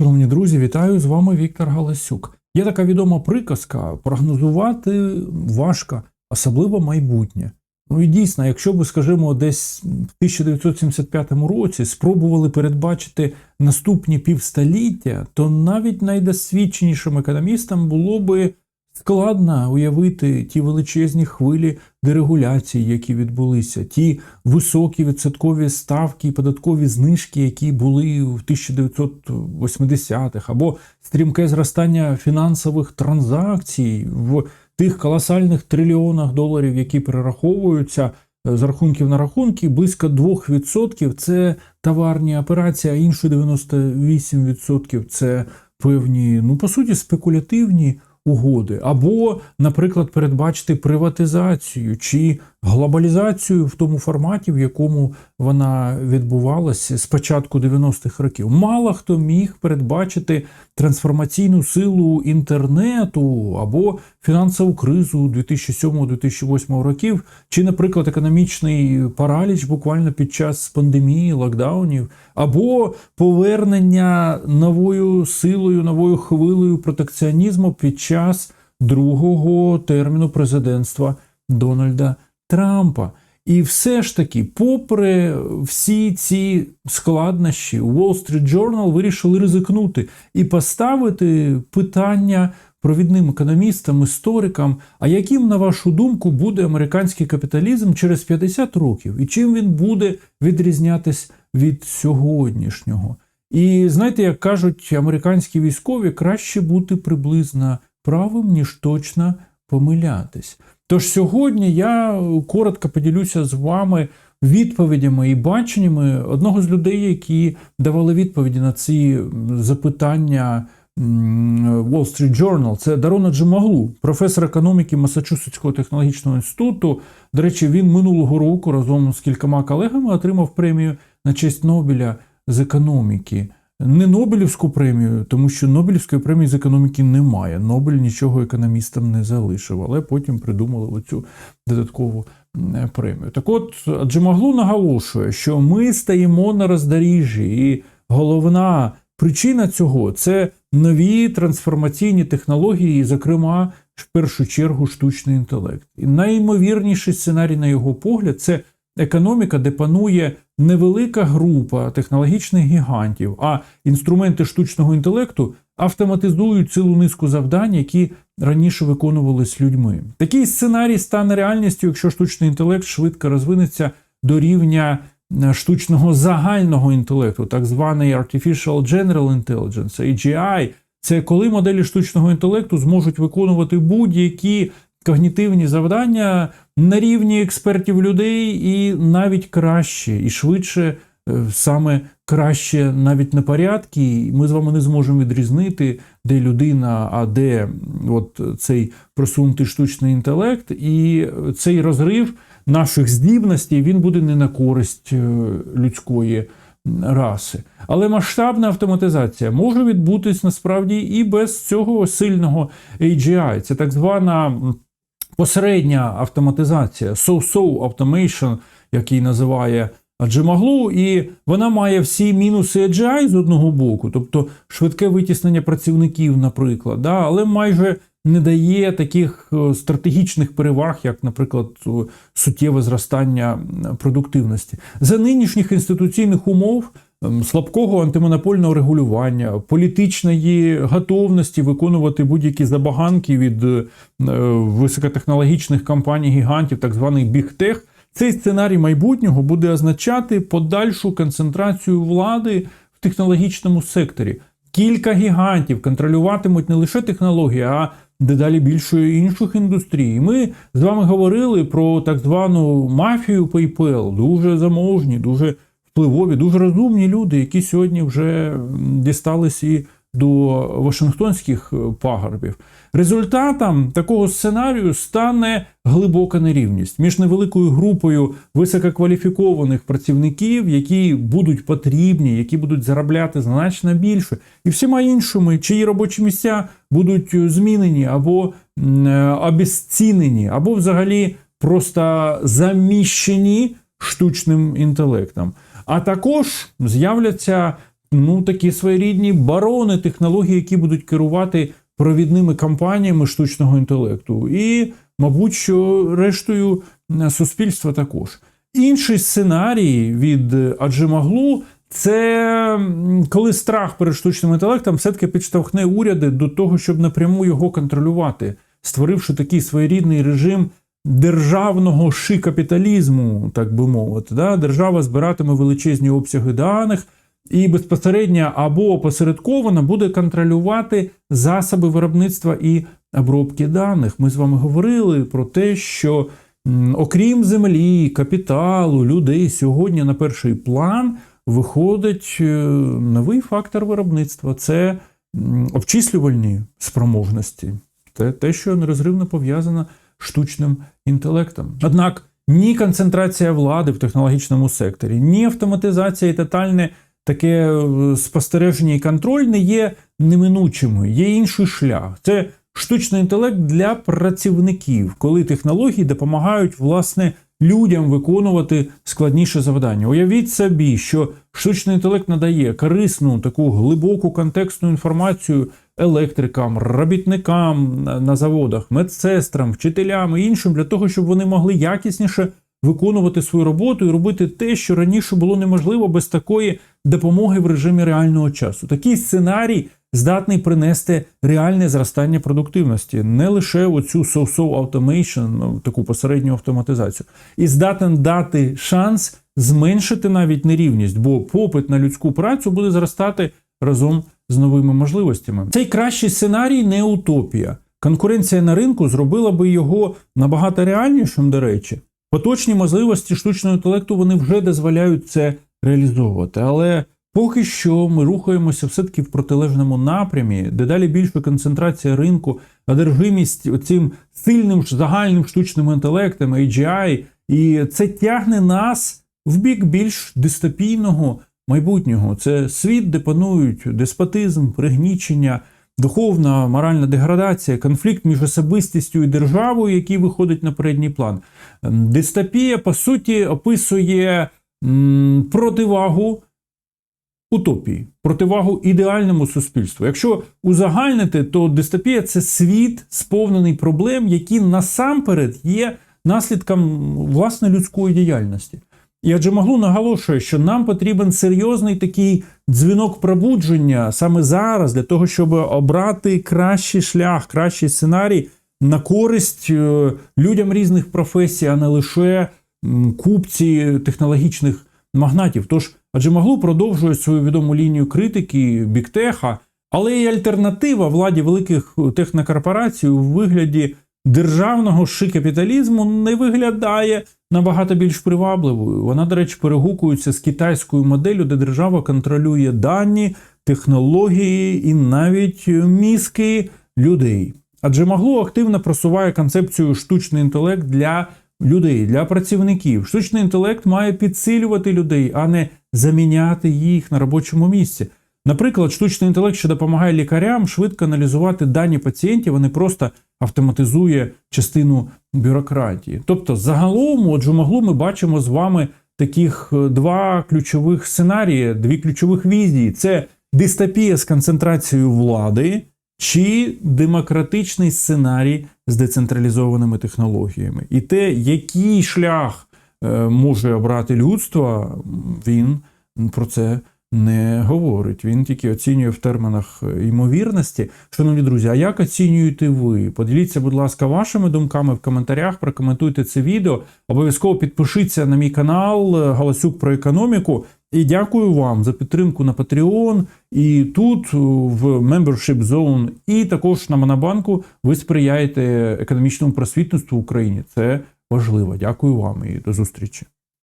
Шановні друзі, вітаю з вами Віктор Галасюк. Є така відома приказка: прогнозувати важко, особливо майбутнє. Ну і дійсно, якщо би, скажімо, десь в 1975 році спробували передбачити наступні півстоліття, то навіть найдосвідченішим економістам було би складно уявити ті величезні хвилі дерегуляції, які відбулися, ті високі відсоткові ставки і податкові знижки, які були в 1980-х, або стрімке зростання фінансових транзакцій в тих колосальних трильйонах доларів, які перераховуються е, з рахунків на рахунки, близько 2% – це товарні операції, а інші 98% – це певні, ну по суті, спекулятивні угоди, або, наприклад, передбачити приватизацію чи глобалізацію в тому форматі, в якому вона відбувалася з початку 90-х років. Мало хто міг передбачити трансформаційну силу інтернету або фінансову кризу 2007-2008 років, чи, наприклад, економічний параліч буквально під час пандемії, локдаунів, або повернення новою силою, новою хвилею протекціонізму під час другого терміну президентства Дональда Трампа. І все ж таки, попри всі ці складнощі, Wall Street Journal вирішили ризикнути і поставити питання провідним економістам, історикам, а яким, на вашу думку, буде американський капіталізм через 50 років, і чим він буде відрізнятись від сьогоднішнього? І знаєте, як кажуть американські військові, краще бути приблизно правим, ніж точно помилятись. Тож сьогодні я коротко поділюся з вами відповідями і баченнями одного з людей, які давали відповіді на ці запитання Wall Street Journal. Це Дарона Джимаглу, професор економіки Масачусетського технологічного інституту. До речі, він минулого року разом з кількома колегами отримав премію на честь Нобеля з економіки. Не Нобелівську премію, тому що Нобелівської премії з економіки немає. Нобель нічого економістам не залишив, але потім придумали оцю додаткову премію. Так от Джимаглу наголошує, що ми стаємо на роздоріжжі, і головна причина цього це нові трансформаційні технології, зокрема, в першу чергу, штучний інтелект. І найімовірніший сценарій, на його погляд, це економіка, де панує невелика група технологічних гігантів, а інструменти штучного інтелекту автоматизують цілу низку завдань, які раніше виконувались людьми. Такий сценарій стане реальністю, якщо штучний інтелект швидко розвинеться до рівня штучного загального інтелекту, так званий Artificial General Intelligence, AGI. Це коли моделі штучного інтелекту зможуть виконувати будь-які когнітивні завдання на рівні експертів людей, і навіть краще і швидше, саме краще навіть на порядки. Ми з вами не зможемо відрізнити, де людина, а де от цей просунутий штучний інтелект, і цей розрив наших здібностей він буде не на користь людської раси. Але масштабна автоматизація може відбутись насправді і без цього сильного AGI. Це так звана посередня автоматизація, so-so automation, який називає Джимаглу, і вона має всі мінуси AGI з одного боку, тобто швидке витіснення працівників, наприклад, да, але майже не дає таких стратегічних переваг, як, наприклад, суттєве зростання продуктивності. За нинішніх інституційних умов. Слабкого антимонопольного регулювання, політичної готовності виконувати будь-які забаганки від високотехнологічних компаній гігантів, так званий бігтех, цей сценарій майбутнього буде означати подальшу концентрацію влади в технологічному секторі. Кілька гігантів контролюватимуть не лише технології, а дедалі більшої інших індустрій. Ми з вами говорили про так звану мафію PayPal, дуже заможні, дуже впливові, дуже розумні люди, які сьогодні вже дістались і до Вашингтонських пагорбів. Результатом такого сценарію стане глибока нерівність між невеликою групою висококваліфікованих працівників, які будуть потрібні, які будуть заробляти значно більше, і всіма іншими, чиї робочі місця будуть змінені або обезцінені, або взагалі просто заміщені штучним інтелектом. А також з'являться ну такі своєрідні барони технологій, які будуть керувати провідними кампаніями штучного інтелекту, і, мабуть, що рештою е, суспільства також. Інший сценарій від Аджимаглу це коли страх перед штучним інтелектом все-таки підштовхне уряди до того, щоб напряму його контролювати, створивши такий своєрідний режим державного шикапіталізму, так би мовити. Да? Держава збиратиме величезні обсяги даних і безпосередньо або опосередковано буде контролювати засоби виробництва і обробки даних. Ми з вами говорили про те, що окрім землі, капіталу, людей, сьогодні на перший план виходить е, новий фактор виробництва це обчислювальні спроможності. Це те, що нерозривно пов'язано штучним інтелектом. Однак ні концентрація влади в технологічному секторі, ні автоматизація і тотальне таке е, спостереження і контроль не є неминучими, є інший шлях. Це штучний інтелект для працівників, коли технології допомагають власне людям виконувати складніше завдання. Уявіть собі, що штучний інтелект надає корисну таку глибоку контекстну інформацію електрикам, робітникам на- заводах, медсестрам, вчителям і іншим для того, щоб вони могли якісніше виконувати свою роботу і робити те, що раніше було неможливо без такої допомоги в режимі реального часу. Такий сценарій здатний принести реальне зростання продуктивності, не лише оцю so-so automation, ну, таку посередню автоматизацію, і здатен дати шанс зменшити навіть нерівність, бо попит на людську працю буде зростати разом з новими можливостями. Цей кращий сценарій не утопія. Конкуренція на ринку зробила би його набагато реальнішим, до речі. Поточні можливості штучного інтелекту вони вже дозволяють це реалізовувати. Але поки що ми рухаємося все-таки в протилежному напрямі, дедалі більша концентрація ринку, одержимість оцим сильним загальним штучним інтелектом, AGI, і це тягне нас в бік більш дистопійного майбутнього. Це світ, де панують деспотизм, пригнічення. Духовна, моральна деградація, конфлікт між особистістю і державою, який виходить на передній план. Ем, Дистопія, по суті, описує м, противагу утопії, противагу ідеальному суспільству. Якщо узагальнити, то дистопія це світ, сповнений проблем, які насамперед є наслідком власне людської діяльності. І адже Маглу наголошує, що нам потрібен серйозний такий дзвінок пробудження саме зараз, для того, щоб обрати кращий шлях, кращий сценарій на користь е, людям різних професій, а не лише купці технологічних магнатів. Тож, адже Маглу продовжує свою відому лінію критики біктеха, але і альтернатива владі великих технокорпорацій у вигляді державного шикапіталізму не виглядає набагато більш привабливою. Вона, до речі, перегукується з китайською моделлю, де держава контролює дані, технології і навіть мізки людей. Адже Маглу активно просуває концепцію штучний інтелект для людей, для працівників. Штучний інтелект має підсилювати людей, а не заміняти їх на робочому місці. Наприклад, штучний інтелект, що допомагає лікарям швидко аналізувати дані пацієнтів, не просто автоматизує частину бюрократії. Тобто, загалом, от Джумаглу ми бачимо з вами таких е, два ключових сценарії, дві ключових візії: це дистопія з концентрацією влади. Чи демократичний сценарій з децентралізованими технологіями, і те, який шлях е, може обрати людство, він про це не говорить. Він тільки оцінює в термінах ймовірності. Шановні друзі, а як оцінюєте ви? Поділіться, будь ласка, вашими думками в коментарях, прокоментуйте це відео. Обов'язково підпишіться на мій канал е, Галасюк про економіку. І дякую вам за підтримку на Patreon, і тут в Membership Zone, і також на Монобанку ви сприяєте економічному просвітництву в Україні. Це важливо. Дякую вам і до зустрічі.